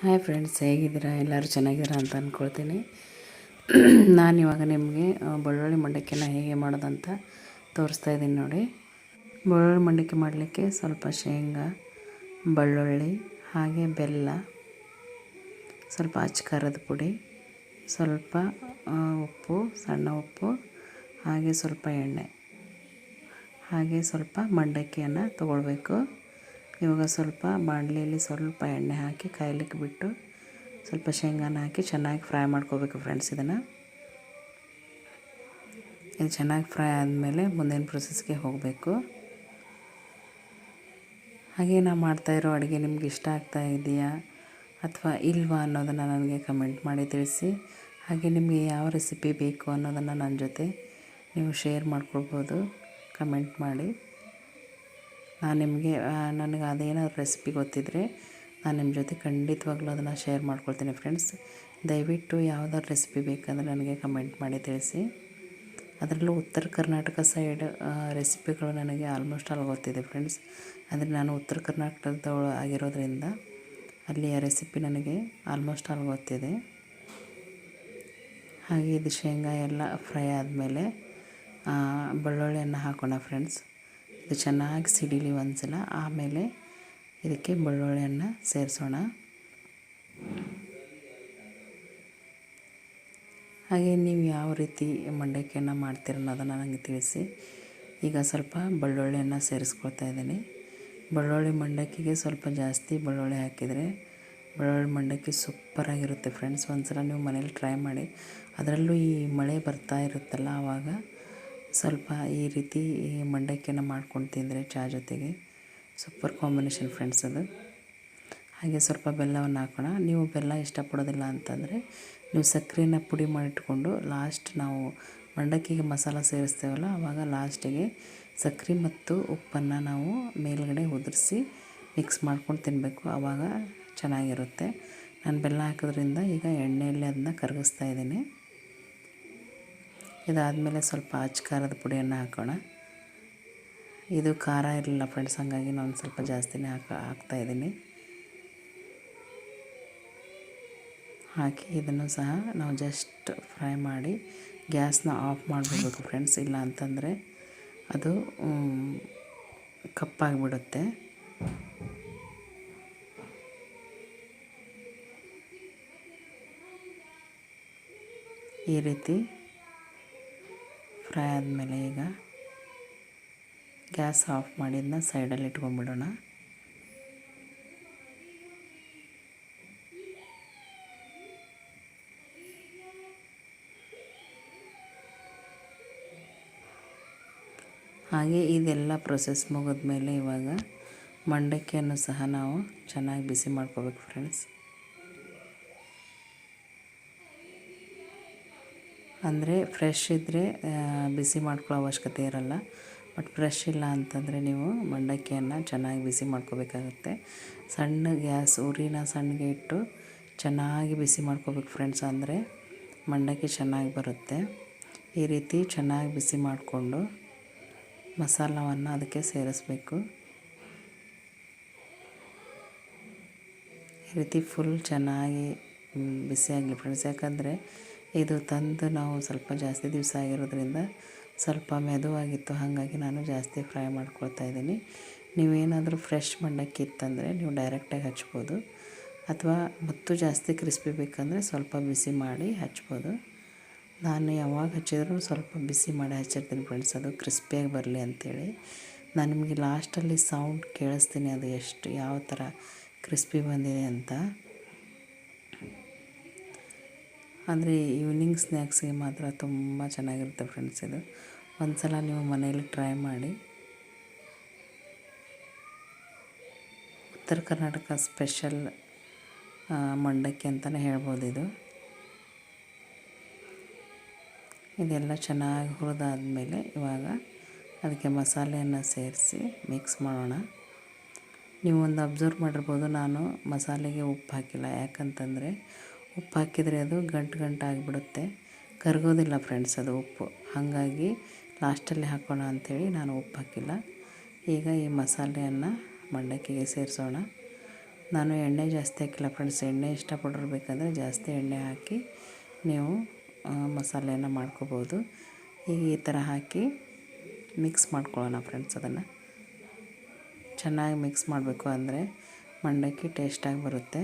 Hi friends ಹೇಗಿದ್ದೀರಾ? ಎಲ್ಲರೂ ಚೆನ್ನಾಗಿರ ಅಂತ ಅಂದ್ಕೊಳ್ತೀನಿ ನಾನು ಇವಾಗ ನಿಮಗೆ ಬೆಳ್ಳುಳ್ಳಿ ಮಂಡಕ್ಕಿನ ಹೇಗೆ ಮಾಡೋದಂತ ತೋರಿಸ್ತಾ ಇದ್ದೀನಿ ನೋಡಿ. ಬೆಳ್ಳುಳ್ಳಿ ಮಂಡಕ್ಕಿ ಮಾಡಲಿಕ್ಕೆ ಸ್ವಲ್ಪ ಶೇಂಗಾ, ಬೆಳ್ಳುಳ್ಳಿ, ಹಾಗೆ ಬೆಲ್ಲ, ಸ್ವಲ್ಪ ಅಚ್ಚಕಾರದ ಪುಡಿ, ಸ್ವಲ್ಪ ಉಪ್ಪು, ಸಣ್ಣ ಉಪ್ಪು, ಹಾಗೆ ಸ್ವಲ್ಪ ಎಣ್ಣೆ, ಹಾಗೆ ಸ್ವಲ್ಪ ಮಂಡಕ್ಕಿಯನ್ನು ತೊಗೊಳ್ಬೇಕು. ಇವಾಗ ಸ್ವಲ್ಪ ಬಾಣಲೆಯಲ್ಲಿ ಸ್ವಲ್ಪ ಎಣ್ಣೆ ಹಾಕಿ ಕಾಯ್ಲಿಕ್ಕೆ ಬಿಟ್ಟು ಸ್ವಲ್ಪ ಶೇಂಗಾನ ಹಾಕಿ ಚೆನ್ನಾಗಿ ಫ್ರೈ ಮಾಡ್ಕೋಬೇಕು ಫ್ರೆಂಡ್ಸ್ ಇದನ್ನು. ಇದು ಚೆನ್ನಾಗಿ ಫ್ರೈ ಆದಮೇಲೆ ಮುಂದಿನ ಪ್ರೊಸೆಸ್ಗೆ ಹೋಗಬೇಕು. ಹಾಗೆ ನಾ ಮಾಡ್ತಾಯಿರೋ ಅಡುಗೆ ನಿಮ್ಗೆ ಇಷ್ಟ ಆಗ್ತಾ ಇದೆಯಾ ಅಥವಾ ಇಲ್ವಾ ಅನ್ನೋದನ್ನು ನನಗೆ ಕಮೆಂಟ್ ಮಾಡಿ ತಿಳಿಸಿ. ಹಾಗೆ ನಿಮಗೆ ಯಾವ ರೆಸಿಪಿ ಬೇಕು ಅನ್ನೋದನ್ನು ನನ್ನ ಜೊತೆ ನೀವು ಶೇರ್ ಮಾಡ್ಕೊಳ್ಬೋದು. ಕಮೆಂಟ್ ಮಾಡಿ. ನಾನು ನಿಮಗೆ ನನಗೆ ಅದೇನಾದ್ರು ರೆಸಿಪಿ ಗೊತ್ತಿದ್ದರೆ ನಾನು ನಿಮ್ಮ ಜೊತೆ ಖಂಡಿತವಾಗ್ಲೂ ಅದನ್ನು ಶೇರ್ ಮಾಡ್ಕೊಳ್ತೀನಿ ಫ್ರೆಂಡ್ಸ್ ದಯವಿಟ್ಟು ಯಾವುದಾದ್ರು ರೆಸಿಪಿ ಬೇಕಂದ್ರೆ ನನಗೆ ಕಮೆಂಟ್ ಮಾಡಿ ತಿಳಿಸಿ. ಅದರಲ್ಲೂ ಉತ್ತರ ಕರ್ನಾಟಕ ಸೈಡ್ ರೆಸಿಪಿಗಳು ನನಗೆ ಆಲ್ಮೋಸ್ಟ್ ಆಲ್ ಗೊತ್ತಿದೆ ಫ್ರೆಂಡ್ಸ್ ಅಂದರೆ ನಾನು ಉತ್ತರ ಕರ್ನಾಟಕದವಳು ಆಗಿರೋದ್ರಿಂದ ಅಲ್ಲಿಯ ರೆಸಿಪಿ ನನಗೆ ಆಲ್ಮೋಸ್ಟ್ ಆಲ್ ಗೊತ್ತಿದೆ. ಹಾಗೆ ಇದು ಶೇಂಗಾ ಎಲ್ಲ ಫ್ರೈ ಆದಮೇಲೆ ಬೆಳ್ಳುಳ್ಳಿಯನ್ನು ಹಾಕೋಣ ಫ್ರೆಂಡ್ಸ್ ಇದು ಚೆನ್ನಾಗಿ ಸಿಡಿಲಿ ಒಂದ್ಸಲ. ಆಮೇಲೆ ಇದಕ್ಕೆ ಬೆಳ್ಳುಳ್ಳಿಯನ್ನು ಸೇರಿಸೋಣ. ಹಾಗೆ ನೀವು ಯಾವ ರೀತಿ ಮಂಡಕ್ಕಿಯನ್ನು ಮಾಡ್ತೀರ ಅನ್ನೋದನ್ನು ನನಗೆ ತಿಳಿಸಿ. ಈಗ ಸ್ವಲ್ಪ ಬೆಳ್ಳುಳ್ಳಿಯನ್ನು ಸೇರಿಸ್ಕೊಳ್ತಾ ಇದ್ದೀನಿ. ಬೆಳ್ಳುಳ್ಳಿ ಮಂಡಕ್ಕಿಗೆ ಸ್ವಲ್ಪ ಜಾಸ್ತಿ ಬೆಳ್ಳುಳ್ಳಿ ಹಾಕಿದರೆ ಬೆಳ್ಳುಳ್ಳಿ ಮಂಡಕ್ಕಿ ಸೂಪರಾಗಿರುತ್ತೆ ಫ್ರೆಂಡ್ಸ್. ಒಂದ್ಸಲ ನೀವು ಮನೇಲಿ ಟ್ರೈ ಮಾಡಿ. ಅದರಲ್ಲೂ ಈ ಮಳೆ ಬರ್ತಾ ಇರುತ್ತಲ್ಲ ಆವಾಗ ಸ್ವಲ್ಪ ಈ ರೀತಿ ಮಂಡಕ್ಕಿಯನ್ನು ಮಾಡ್ಕೊಂಡು ತಿಂದರೆ ಚಹಾ ಜೊತೆಗೆ ಸೂಪರ್ ಕಾಂಬಿನೇಷನ್ ಫ್ರೆಂಡ್ಸ್ ಅದು. ಹಾಗೆ ಸ್ವಲ್ಪ ಬೆಲ್ಲವನ್ನು ಹಾಕೋಣ. ನೀವು ಬೆಲ್ಲ ಇಷ್ಟಪಡೋದಿಲ್ಲ ಅಂತಂದರೆ ನೀವು ಸಕ್ಕರೆನ ಪುಡಿ ಮಾಡಿಟ್ಕೊಂಡು ಲಾಸ್ಟ್ ನಾವು ಮಂಡಕ್ಕಿಗೆ ಮಸಾಲ ಸೇರಿಸ್ತೇವಲ್ಲ, ಆವಾಗ ಲಾಸ್ಟಿಗೆ ಸಕ್ಕರೆ ಮತ್ತು ಉಪ್ಪನ್ನು ನಾವು ಮೇಲುಗಡೆ ಉದುರಿಸಿ ಮಿಕ್ಸ್ ಮಾಡ್ಕೊಂಡು ತಿನ್ನಬೇಕು. ಆವಾಗ ಚೆನ್ನಾಗಿರುತ್ತೆ. ನಾನು ಬೆಲ್ಲ ಹಾಕೋದ್ರಿಂದ ಈಗ ಎಣ್ಣೆಯಲ್ಲಿ ಅದನ್ನ ಕರಗಿಸ್ತಾ ಇದ್ದೀನಿ. ಇದಾದಮೇಲೆ ಸ್ವಲ್ಪ ಅಚ್ಚ ಖಾರದ ಪುಡಿಯನ್ನು ಹಾಕೋಣ. ಇದು ಖಾರ ಇರಲಿಲ್ಲ ಫ್ರೆಂಡ್ಸ್ ಹಾಗಾಗಿ ನಾನು ಸ್ವಲ್ಪ ಜಾಸ್ತಿನೇ ಹಾಕ ಹಾಕ್ತಾಯಿದ್ದೀನಿ ಹಾಕಿ ಇದನ್ನು ಸಹ ನಾವು ಜಸ್ಟ್ ಫ್ರೈ ಮಾಡಿ ಗ್ಯಾಸ್ನ ಆಫ್ ಮಾಡಿಬಿಡ್ಬೇಕು ಫ್ರೆಂಡ್ಸ್ ಇಲ್ಲ ಅಂತಂದರೆ ಅದು ಕಪ್ಪಾಗಿಬಿಡುತ್ತೆ. ಈ ರೀತಿ ಫ್ರೈ ಆದಮೇಲೆ ಈಗ ಗ್ಯಾಸ್ ಆಫ್ ಮಾಡಿದ್ನ ಸೈಡಲ್ಲಿ ಇಟ್ಕೊಂಡ್ಬಿಡೋಣ. ಹಾಗೆ ಇದೆಲ್ಲ ಪ್ರೊಸೆಸ್ ಮುಗಿದ್ಮೇಲೆ ಇವಾಗ ಮಂಡಕ್ಕಿಯನ್ನು ಸಹ ನಾವು ಚೆನ್ನಾಗಿ ಬಿಸಿ ಮಾಡ್ಕೋಬೇಕು ಫ್ರೆಂಡ್ಸ್. ಅಂದರೆ ಫ್ರೆಶ್ ಇದ್ದರೆ ಬಿಸಿ ಮಾಡ್ಕೊಳ್ಳೋ ಅವಶ್ಯಕತೆ ಇರಲ್ಲ. ಬಟ್ ಫ್ರೆಶ್ ಇಲ್ಲ ಅಂತಂದರೆ ನೀವು ಮಂಡಕ್ಕಿಯನ್ನು ಚೆನ್ನಾಗಿ ಬಿಸಿ ಮಾಡ್ಕೋಬೇಕಾಗುತ್ತೆ. ಸಣ್ಣ ಗ್ಯಾಸ್, ಉರಿನ ಸಣ್ಣಗೆ ಇಟ್ಟು ಚೆನ್ನಾಗಿ ಬಿಸಿ ಮಾಡ್ಕೋಬೇಕು ಫ್ರೆಂಡ್ಸ್. ಅಂದರೆ ಮಂಡಕ್ಕಿ ಚೆನ್ನಾಗಿ ಬರುತ್ತೆ. ಈ ರೀತಿ ಚೆನ್ನಾಗಿ ಬಿಸಿ ಮಾಡಿಕೊಂಡು ಮಸಾಲವನ್ನು ಅದಕ್ಕೆ ಸೇರಿಸ್ಬೇಕು. ಈ ರೀತಿ ಫುಲ್ ಚೆನ್ನಾಗಿ ಬಿಸಿಯಾಗಲಿ ಫ್ರೆಂಡ್ಸ್. ಯಾಕಂದರೆ ಇದು ತಂದು ನಾವು ಸ್ವಲ್ಪ ಜಾಸ್ತಿ ದಿವಸ ಆಗಿರೋದ್ರಿಂದ ಸ್ವಲ್ಪ ಮೆದುವಾಗಿತ್ತು. ಹಾಗಾಗಿ ನಾನು ಜಾಸ್ತಿ ಫ್ರೈ ಮಾಡ್ಕೊಳ್ತಾ ಇದ್ದೀನಿ. ನೀವೇನಾದರೂ ಫ್ರೆಶ್ ಮಂಡಕ್ಕಿ ಇತ್ತಂದರೆ ನೀವು ಡೈರೆಕ್ಟಾಗಿ ಹಚ್ಬೋದು. ಅಥವಾ ಮತ್ತು ಜಾಸ್ತಿ ಕ್ರಿಸ್ಪಿ ಬೇಕಂದರೆ ಸ್ವಲ್ಪ ಬಿಸಿ ಮಾಡಿ ಹಚ್ಬೋದು. ನಾನು ಯಾವಾಗ ಹಚ್ಚಿದ್ರು ಸ್ವಲ್ಪ ಬಿಸಿ ಮಾಡಿ ಹಚ್ಚಿರ್ತೀನಿ ಫ್ರೆಂಡ್ಸ್ ಅದು ಕ್ರಿಸ್ಪಿಯಾಗಿ ಬರಲಿ ಅಂಥೇಳಿ ನಾನು ನಿಮಗೆ ಲಾಸ್ಟಲ್ಲಿ ಸೌಂಡ್ ಕೇಳಿಸ್ತೀನಿ. ಅದು ಎಷ್ಟು, ಯಾವ ಥರ ಕ್ರಿಸ್ಪಿ ಬಂದಿದೆ ಅಂತ. ಅಂದರೆ ಈವ್ನಿಂಗ್ ಸ್ನ್ಯಾಕ್ಸಿಗೆ ಮಾತ್ರ ತುಂಬ ಚೆನ್ನಾಗಿರುತ್ತೆ ಫ್ರೆಂಡ್ಸ್ ಇದು. ಒಂದು ಸಲ ನೀವು ಮನೆಯಲ್ಲಿ ಟ್ರೈ ಮಾಡಿ. ಉತ್ತರ ಕರ್ನಾಟಕ ಸ್ಪೆಷಲ್ ಮಂಡಕ್ಕಿ ಅಂತಲೇ ಹೇಳ್ಬೋದು ಇದು. ಇದೆಲ್ಲ ಚೆನ್ನಾಗಿ ಹುರಿದಾದ್ಮೇಲೆ ಇವಾಗ ಅದಕ್ಕೆ ಮಸಾಲೆಯನ್ನು ಸೇರಿಸಿ ಮಿಕ್ಸ್ ಮಾಡೋಣ. ನೀವು ಒಂದು ಅಬ್ಸರ್ವ್ ಮಾಡಿರ್ಬೋದು, ನಾನು ಮಸಾಲೆಗೆ ಉಪ್ಪು ಹಾಕಿಲ್ಲ. ಯಾಕಂತಂದರೆ ಉಪ್ಪು ಹಾಕಿದರೆ ಅದು ಗಂಟು ಗಂಟು ಆಗಿಬಿಡುತ್ತೆ. ಕರಗೋದಿಲ್ಲ ಫ್ರೆಂಡ್ಸ್ ಅದು ಉಪ್ಪು. ಹಾಗಾಗಿ ಲಾಸ್ಟಲ್ಲಿ ಹಾಕೋಣ ಅಂಥೇಳಿ ನಾನು ಉಪ್ಪು ಹಾಕಿಲ್ಲ. ಈಗ ಈ ಮಸಾಲೆಯನ್ನು ಮಂಡಕ್ಕಿಗೆ ಸೇರಿಸೋಣ. ನಾನು ಎಣ್ಣೆ ಜಾಸ್ತಿ ಹಾಕಿಲ್ಲ ಫ್ರೆಂಡ್ಸ್ ಎಣ್ಣೆ ಇಷ್ಟಪಡೋರು ಬೇಕಾದರೆ ಜಾಸ್ತಿ ಎಣ್ಣೆ ಹಾಕಿ ನೀವು ಮಸಾಲೆಯನ್ನು ಮಾಡ್ಕೋಬೋದು. ಈಗ ಈ ಥರ ಹಾಕಿ ಮಿಕ್ಸ್ ಮಾಡ್ಕೊಳ್ಳೋಣ ಫ್ರೆಂಡ್ಸ್ ಅದನ್ನು. ಚೆನ್ನಾಗಿ ಮಿಕ್ಸ್ ಮಾಡಬೇಕು ಅಂದರೆ ಮಂಡಕ್ಕಿ ಟೇಸ್ಟಾಗಿ ಬರುತ್ತೆ.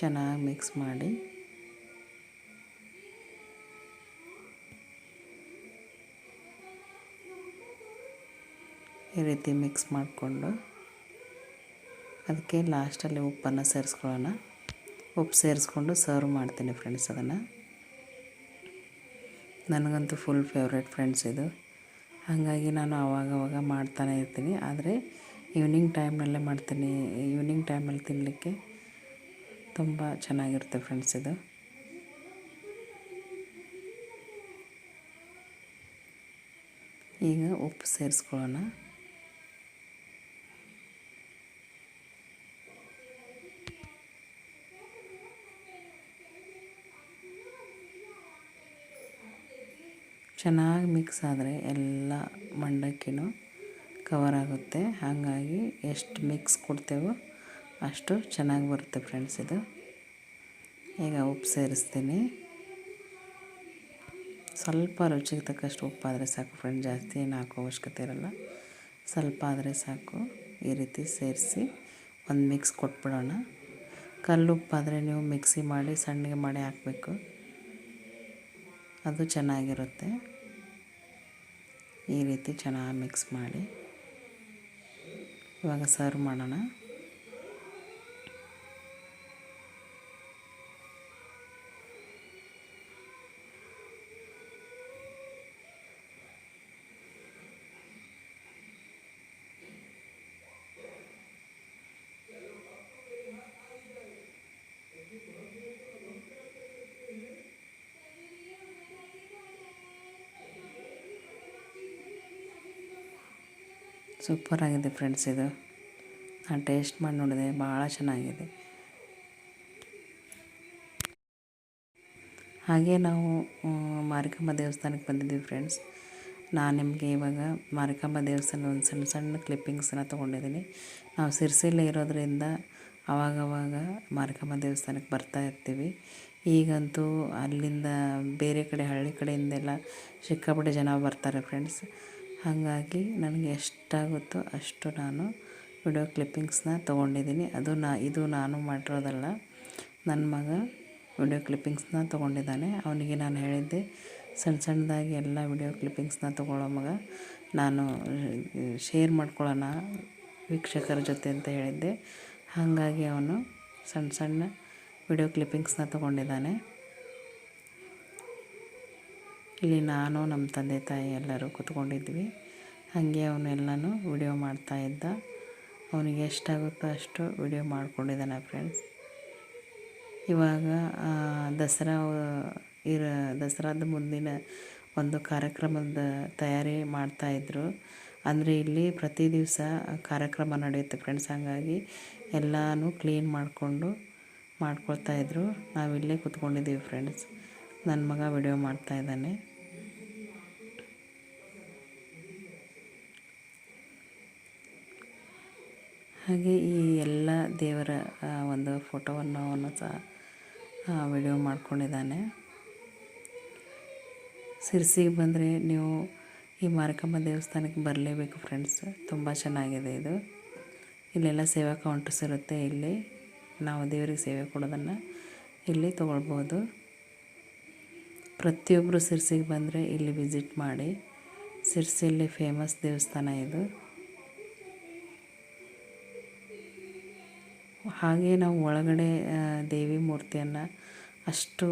ಚೆನ್ನಾಗಿ ಮಿಕ್ಸ್ ಮಾಡಿ. ಈ ರೀತಿ ಮಿಕ್ಸ್ ಮಾಡಿಕೊಂಡು ಅದಕ್ಕೆ ಲಾಸ್ಟಲ್ಲಿ ಉಪ್ಪನ್ನು ಸೇರಿಸ್ಕೊಳ್ಳೋಣ. ಉಪ್ಪು ಸೇರಿಸ್ಕೊಂಡು ಸರ್ವ್ ಮಾಡ್ತೀನಿ ಫ್ರೆಂಡ್ಸ್ ಅದನ್ನು. ನನಗಂತೂ ಫುಲ್ ಫೇವ್ರೇಟ್ ಫ್ರೆಂಡ್ಸ್ ಇದು. ಹಾಗಾಗಿ ನಾನು ಆವಾಗವಾಗ ಮಾಡ್ತಾನೆ ಇರ್ತೀನಿ. ಆದರೆ ಈವ್ನಿಂಗ್ ಟೈಮ್ನಲ್ಲೇ ಮಾಡ್ತೀನಿ. ಈವ್ನಿಂಗ್ ಟೈಮಲ್ಲಿ ತಿನ್ನಲಿಕ್ಕೆ ತುಂಬ ಚೆನ್ನಾಗಿರುತ್ತೆ ಫ್ರೆಂಡ್ಸ್ ಇದು. ಈಗ ಉಪ್ಪು ಸೇರಿಸ್ಕೊಳ್ಳೋಣ. ಚೆನ್ನಾಗಿ ಮಿಕ್ಸ್ ಆದರೆ ಎಲ್ಲ ಮಂಡಕ್ಕಿನೂ ಕವರ್ ಆಗುತ್ತೆ. ಹಾಗಾಗಿ ಎಷ್ಟು ಮಿಕ್ಸ್ ಕೊಡ್ತೇವೋ ಅಷ್ಟು ಚೆನ್ನಾಗಿ ಬರುತ್ತೆ ಫ್ರೆಂಡ್ಸ್ ಇದು. ಈಗ ಉಪ್ಪು ಸೇರಿಸ್ತೀನಿ. ಸ್ವಲ್ಪ ರುಚಿಗೆ ತಕ್ಕಷ್ಟು ಉಪ್ಪಾದರೆ ಸಾಕು ಫ್ರೆಂಡ್ ಜಾಸ್ತಿ ಏನು ಹಾಕೋ ಅವಶ್ಯಕತೆ ಇರಲ್ಲ. ಸ್ವಲ್ಪ ಆದರೆ ಸಾಕು ಈ ರೀತಿ ಸೇರಿಸಿ ಒಂದು ಮಿಕ್ಸ್ ಕೊಟ್ಬಿಡೋಣ. ಕಲ್ಲು ಉಪ್ಪಾದರೆ ನೀವು ಮಿಕ್ಸಿ ಮಾಡಿ ಸಣ್ಣಗೆ ಮಾಡಿ ಹಾಕಬೇಕು. ಅದು ಚೆನ್ನಾಗಿರುತ್ತೆ. ಈ ರೀತಿ ಚೆನ್ನಾಗಿ ಮಿಕ್ಸ್ ಮಾಡಿ. ಇವಾಗ ಸರ್ವ್ ಮಾಡೋಣ. ಸೂಪರಾಗಿದೆ ಫ್ರೆಂಡ್ಸ್ ಇದು. ನಾನು ಟೇಸ್ಟ್ ಮಾಡಿ ನೋಡಿದೆ, ಭಾಳ ಚೆನ್ನಾಗಿದೆ. ಹಾಗೆ ನಾವು ಮಾರಿಕಾಂಬ ದೇವಸ್ಥಾನಕ್ಕೆ ಬಂದಿದ್ದೀವಿ ಫ್ರೆಂಡ್ಸ್. ನಾನು ನಿಮಗೆ ಇವಾಗ ಮಾರಿಕಾಂಬ ದೇವಸ್ಥಾನ ಒಂದು ಸಣ್ಣ ಸಣ್ಣ ಕ್ಲಿಪ್ಪಿಂಗ್ಸನ್ನ ತೊಗೊಂಡಿದ್ದೀನಿ. ನಾವು ಸಿರ್ಸಿಲೇ ಇರೋದರಿಂದ ಆವಾಗವಾಗ ಮಾರಿಕಾಂಬ ದೇವಸ್ಥಾನಕ್ಕೆ ಬರ್ತಾ ಇರ್ತೀವಿ. ಈಗಂತೂ ಅಲ್ಲಿಂದ ಬೇರೆ ಕಡೆ ಹಳ್ಳಿ ಕಡೆಯಿಂದೆಲ್ಲ ಸಿಕ್ಕಾಪಟ್ಟೆ ಜನ ಬರ್ತಾರೆ ಫ್ರೆಂಡ್ಸ್. ಹಾಗಾಗಿ ನನಗೆ ಎಷ್ಟಾಗುತ್ತೋ ಅಷ್ಟು ನಾನು ವಿಡಿಯೋ ಕ್ಲಿಪ್ಪಿಂಗ್ಸ್ನ ತೊಗೊಂಡಿದ್ದೀನಿ. ಅದು ನಾ, ಇದು ನಾನು ಮಾಡಿರೋದಲ್ಲ. ನನ್ನ ಮಗ ವಿಡಿಯೋ ಕ್ಲಿಪ್ಪಿಂಗ್ಸ್ನ ತೊಗೊಂಡಿದ್ದಾನೆ. ಅವನಿಗೆ ನಾನು ಹೇಳಿದ್ದೆ ಸಣ್ಣ ಸಣ್ಣದಾಗಿ ಎಲ್ಲ ವಿಡಿಯೋ ಕ್ಲಿಪ್ಪಿಂಗ್ಸ್ನ ತೊಗೊಳ್ಳೋ ಮಗ. ನಾನು ಶೇರ್ ಮಾಡ್ಕೊಳ್ಳೋಣ ವೀಕ್ಷಕರ ಜೊತೆ ಅಂತ ಹೇಳಿದ್ದೆ. ಹಾಗಾಗಿ ಅವನು ಸಣ್ಣ ಸಣ್ಣ ವಿಡಿಯೋ ಕ್ಲಿಪ್ಪಿಂಗ್ಸ್ನ ತೊಗೊಂಡಿದ್ದಾನೆ. ಇಲ್ಲಿ ನಾನು, ನಮ್ಮ ತಂದೆ ತಾಯಿ ಎಲ್ಲರೂ ಕುತ್ಕೊಂಡಿದ್ವಿ. ಹಾಗೆ ಅವನ್ನೆಲ್ಲನೂ ವಿಡಿಯೋ ಮಾಡ್ತಾಯಿದ್ದ ಅವನಿಗೆ ಎಷ್ಟಾಗುತ್ತೋ ಅಷ್ಟು ವಿಡಿಯೋ ಮಾಡ್ಕೊಂಡಿದ್ದಾನೆ ಫ್ರೆಂಡ್ಸ್ ಇವಾಗ ದಸರಾ, ಇರ, ದಸರಾದ ಮುಂದಿನ ಒಂದು ಕಾರ್ಯಕ್ರಮದ ತಯಾರಿ ಮಾಡ್ತಾಯಿದ್ರು ಅಂದರೆ ಇಲ್ಲಿ ಪ್ರತಿ ದಿವಸ ಕಾರ್ಯಕ್ರಮ ನಡೆಯುತ್ತೆ ಫ್ರೆಂಡ್ಸ್ ಹಾಗಾಗಿ ಎಲ್ಲನೂ ಕ್ಲೀನ್ ಮಾಡಿಕೊಂಡು ಮಾಡ್ಕೊಳ್ತಾಯಿದ್ರು ನಾವಿಲ್ಲೇ ಕೂತ್ಕೊಂಡಿದ್ದೀವಿ ಫ್ರೆಂಡ್ಸ್ ನನ್ನ ಮಗ ವಿಡಿಯೋ ಮಾಡ್ತಾಯಿದ್ದಾನೆ ಹಾಗೆ ಈ ಎಲ್ಲ ದೇವರ ಒಂದು ಫೋಟೋವನ್ನು ಅವನು ಸಹ ವಿಡಿಯೋ ಮಾಡ್ಕೊಂಡಿದ್ದಾನೆ. ಸಿರ್ಸಿಗೆ ಬಂದರೆ ನೀವು ಈ ಮಾರಿಕಮ್ಮ ದೇವಸ್ಥಾನಕ್ಕೆ ಬರಲೇಬೇಕು ಫ್ರೆಂಡ್ಸ್ ತುಂಬ ಚೆನ್ನಾಗಿದೆ ಇದು. ಇಲ್ಲೆಲ್ಲ ಸೇವಾ ಕೌಂಟರ್ಸ್ ಇರುತ್ತೆ ಇಲ್ಲಿ. ನಾವು ದೇವರಿಗೆ ಸೇವೆ ಕೊಡೋದನ್ನು ಇಲ್ಲಿ ತೊಗೊಳ್ಬೋದು. ಪ್ರತಿಯೊಬ್ಬರು ಸಿರ್ಸಿಗೆ ಬಂದರೆ ಇಲ್ಲಿ ವಿಸಿಟ್ ಮಾಡಿ. ಸಿರ್ಸಿಯಲ್ಲಿ ಫೇಮಸ್ ದೇವಸ್ಥಾನ ಇದು. ಹಾಗೆ ನಾವು ಒಳಗಡೆ ದೇವಿ ಮೂರ್ತಿಯನ್ನು ಅಷ್ಟು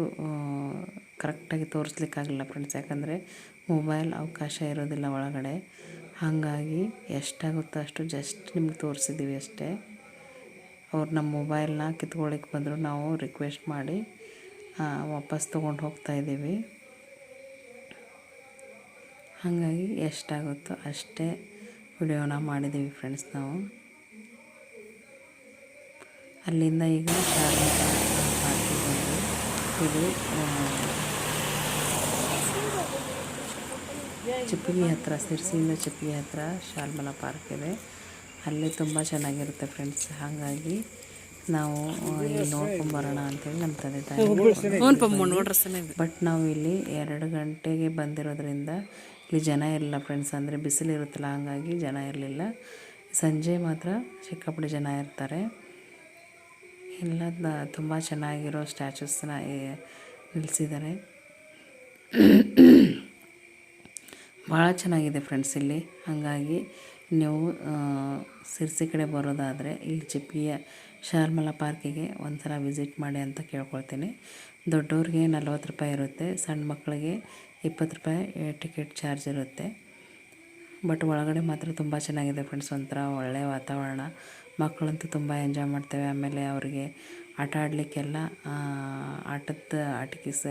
ಕರೆಕ್ಟಾಗಿ ತೋರಿಸ್ಲಿಕ್ಕಾಗಲಿಲ್ಲ ಫ್ರೆಂಡ್ಸ್ ಯಾಕಂದರೆ ಮೊಬೈಲ್ ಅವಕಾಶ ಇರೋದಿಲ್ಲ ಒಳಗಡೆ. ಹಾಗಾಗಿ ಎಷ್ಟಾಗುತ್ತೋ ಅಷ್ಟು ಜಸ್ಟ್ ನಿಮ್ಗೆ ತೋರಿಸಿದ್ದೀವಿ ಅಷ್ಟೇ. ಅವ್ರು ನಮ್ಮ ಮೊಬೈಲ್ನ ಕಿತ್ಕೊಳ್ಳಿಕ್ಕೆ ಬಂದರು ನಾವು ರಿಕ್ವೆಸ್ಟ್ ಮಾಡಿ ವಾಪಸ್ ತೊಗೊಂಡು ಹೋಗ್ತಾಯಿದ್ದೀವಿ ಹಾಗಾಗಿ ಎಷ್ಟಾಗುತ್ತೋ ಅಷ್ಟೇ ವಿಡಿಯೋನ ಮಾಡಿದ್ದೀವಿ ಫ್ರೆಂಡ್ಸ್ ನಾವು. ಅಲ್ಲಿಂದ ಈಗ ಇದು ಚಿಪ್ಪಿಗೆ ಹತ್ರ, ಸಿರ್ಸಿಯಿಂದ ಚಿಪ್ಪಿಗೆ ಹತ್ರ ಶಾಲ್ಮಲ ಪಾರ್ಕ್ ಇದೆ. ಅಲ್ಲಿ ತುಂಬ ಚೆನ್ನಾಗಿರುತ್ತೆ ಫ್ರೆಂಡ್ಸ್ ಹಾಗಾಗಿ ನಾವು ಇಲ್ಲಿ ನೋಡ್ಕೊಂಬರೋಣ ಅಂತೇಳಿ ನಮ್ಮ ತಂದೆ ತಾಯಿ ಬಟ್ ನಾವು ಇಲ್ಲಿ ಎರಡು ಗಂಟೆಗೆ ಬಂದಿರೋದ್ರಿಂದ ಇಲ್ಲಿ ಜನ ಇರಲಿಲ್ಲ ಫ್ರೆಂಡ್ಸ್ ಅಂದರೆ ಬಿಸಿಲು ಇರುತ್ತಲ್ಲ ಹಾಗಾಗಿ ಜನ ಇರಲಿಲ್ಲ. ಸಂಜೆ ಮಾತ್ರ ಸಿಕ್ಕಾಪಟ್ಟೆ ಜನ ಇರ್ತಾರೆ. ಎಲ್ಲ ತುಂಬ ಚೆನ್ನಾಗಿರೋ ಸ್ಟ್ಯಾಚುಸ್ನ ನಿಲ್ಲಿಸಿದ್ದಾರೆ ಭಾಳ ಚೆನ್ನಾಗಿದೆ ಫ್ರೆಂಡ್ಸ್ ಇಲ್ಲಿ. ಹಾಗಾಗಿ ನೀವು ಸಿರ್ಸಿ ಕಡೆ ಬರೋದಾದರೆ ಇಲ್ಲಿ ಚಿಪ್ಪಿಯ ಶಾಲ್ಮಲ ಪಾರ್ಕಿಗೆ ಒಂದ್ಸಲ ವಿಸಿಟ್ ಮಾಡಿ ಅಂತ ಕೇಳ್ಕೊಳ್ತೀನಿ. ದೊಡ್ಡವ್ರಿಗೆ ನಲ್ವತ್ತು ರೂಪಾಯಿ ಇರುತ್ತೆ, ಸಣ್ಣ ಮಕ್ಕಳಿಗೆ ಇಪ್ಪತ್ತು ರೂಪಾಯಿ ಟಿಕೆಟ್ ಚಾರ್ಜ್ ಇರುತ್ತೆ. ಬಟ್ ಒಳಗಡೆ ಮಾತ್ರ ತುಂಬ ಚೆನ್ನಾಗಿದೆ ಫ್ರೆಂಡ್ಸ್, ಒಂಥರ ಒಳ್ಳೆಯ ವಾತಾವರಣ. ಮಕ್ಕಳಂತೂ ತುಂಬ ಎಂಜಾಯ್ ಮಾಡ್ತೇವೆ. ಆಮೇಲೆ ಅವರಿಗೆ ಆಟ ಆಡಲಿಕ್ಕೆಲ್ಲ ಆಟದ ಆಟಿಕೆ ಸ,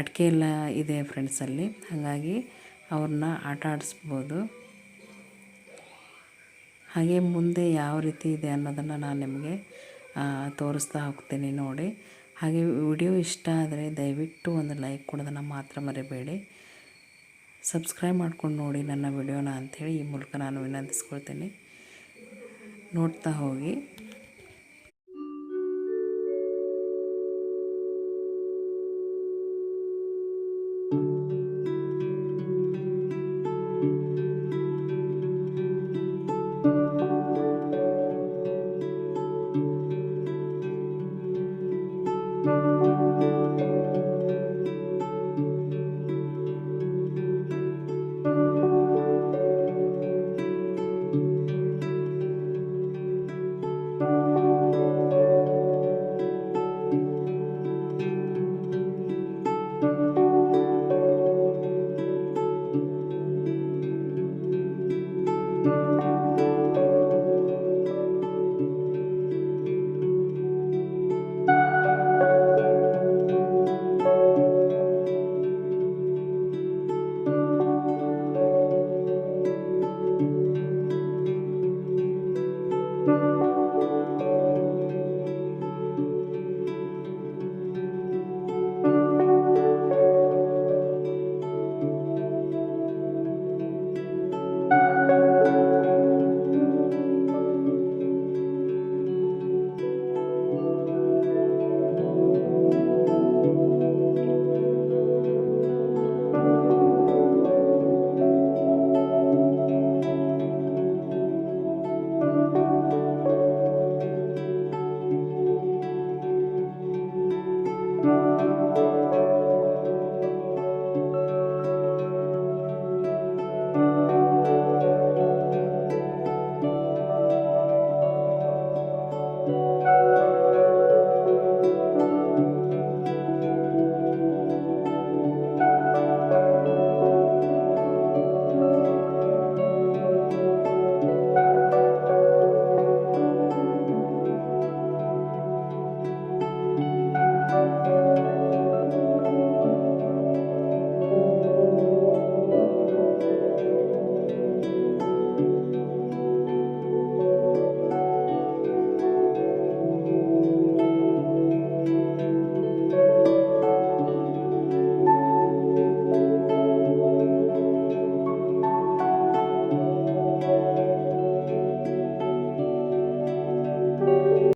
ಅಟಿಕೆ ಎಲ್ಲ ಇದೆ ಫ್ರೆಂಡ್ಸಲ್ಲಿ. ಹಾಗಾಗಿ ಅವ್ರನ್ನ ಆಟ ಆಡಿಸ್ಬೋದು. ಹಾಗೆ ಮುಂದೆ ಯಾವ ರೀತಿ ಇದೆ ಅನ್ನೋದನ್ನು ನಾನು ನಿಮಗೆ ತೋರಿಸ್ತಾ ಹೋಗ್ತೀನಿ ನೋಡಿ. ಹಾಗೆ ವಿಡಿಯೋ ಇಷ್ಟ ಆದರೆ ದಯವಿಟ್ಟು ಒಂದು ಲೈಕ್ ಕೊಡೋದನ್ನು ಮಾತ್ರ ಮರಿಬೇಡಿ. ಸಬ್ಸ್ಕ್ರೈಬ್ ಮಾಡ್ಕೊಂಡು ನೋಡಿ ನನ್ನ ವಿಡಿಯೋನ ಅಂಥೇಳಿ ಈ ಮೂಲಕ ನಾನು ವಿನಂತಿಸ್ಕೊಳ್ತೀನಿ. ನೋಡ್ತಾ ಹೋಗಿ.